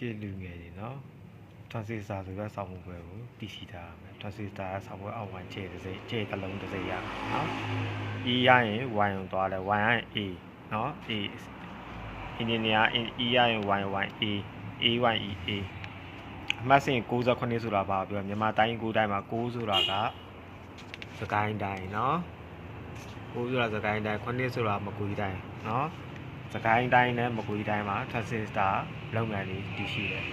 ကလူငယ်တွေနော် transistor ဆိုတဲ့ဆောက်မှုပွဲကိုတည်ရှိထားရမယ် transistor ကဆောက်ပွဲအောက်ဝိုင်းခြေတစ်စိခြေတစ်လုံးတစ်စိရမယ်နော် E ရရင် Y ကိုသွားတယ် Y ရရင် A နော် A engineer E ရရင် Y Y A A Y E A အမှတ်စဉ်68ဆိုတာဘာပြောမြန်မာတိုင်း9တိုင်းမှာ9ဆိုတာကစကိုင်းတိုင်းနော်9ဆိုတာစကိုင်းတိုင်း9ဆိုတာမကွေးတိုင်းနော် စကိုင်းတိုင်းနဲ့မကွေးတိုင်းမှာ transistor လုပ်ငန်းတွေတည်ရှိတယ်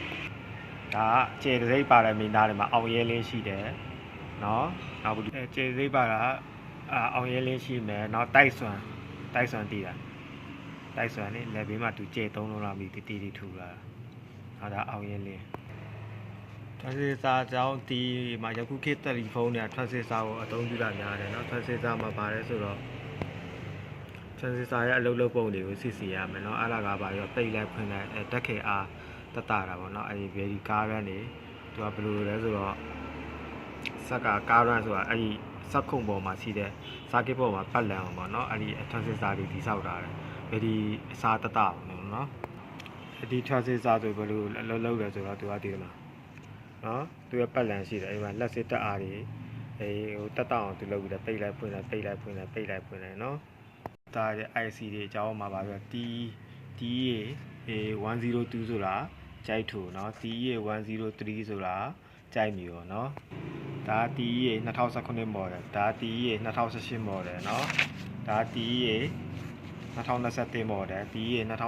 ဒါကခြေတစ်စိပါတဲ့မင်းသားတွေမှာအောင်ရဲလင်းရှိတယ်နော်နောက်ဘူးအဲခြေစိပါတာအာအောင်ရဲလင်းရှိမယ်နောက်တိုက်ဆွမ်းတိုက်ဆွမ်းတည်တာတိုက်ဆွမ်းနေလက်ဘေးမှာသူခြေသုံးလုံးလောက်ပြီးတီတီထူလာတာဒါအောင်ရဲလင်း transistor ကြောင့်ဒီမှာယခုခေတ်တယ်လီဖုန်းတွေက transistor ကိုအသုံးပြုတာများတယ်เนาะ transistor မှာပါတယ်ဆိုတော့ transistor ရဲ့အလုပ်လုပ်ပုံတွေကိုစစ်စီရမယ်เนาะအဲ့ဒါကပါရောပိတ်လိုက်ဖွင့်လိုက်အဲတက်ခေအားတတ်တာတာပေါ့เนาะအဲဒီ very current နေသူကဘယ်လိုလဲဆိုတော့စက်က current ဆိုတာအဲ့ဒီစက်ခုံပေါ်မှာရှိတဲ့ circuit ပေါ်မှာပတ်လည်အောင်ပေါ့เนาะအဲ့ဒီ transistor တွေတိစောက်ထားတယ် very အစားတတပေါ့เนาะအဲ့ဒီ transistor ဆိုဘယ်လိုအလုပ်လုပ်လဲဆိုတော့သူကဒီမှာ နော်သူရဲ့ပတ်လန်ရှိတယ်အဲ့မှာလက်စစ်တက်အားတွေအေးဟိုတက်တောက်အောင်သူလုပ်ပြီးတော့ပိတ်လိုက်ဖွင့်လိုက်ပိတ်လိုက်ဖွင့်လိုက်ပိတ်လိုက်ဖွင့်လိုက်နော် ဒါရဲ့ IC တွေအကြောင်းမှာပါပြ T T ရေအေး102ဆိုတာကြိုက်ထူနော် T ရေ103ဆိုတာကြိုက်မီရောနော်ဒါ T ရေ2019 model ဒါ T ရေ2018 model နော်ဒါ T ရေ2021 model T ရေ2000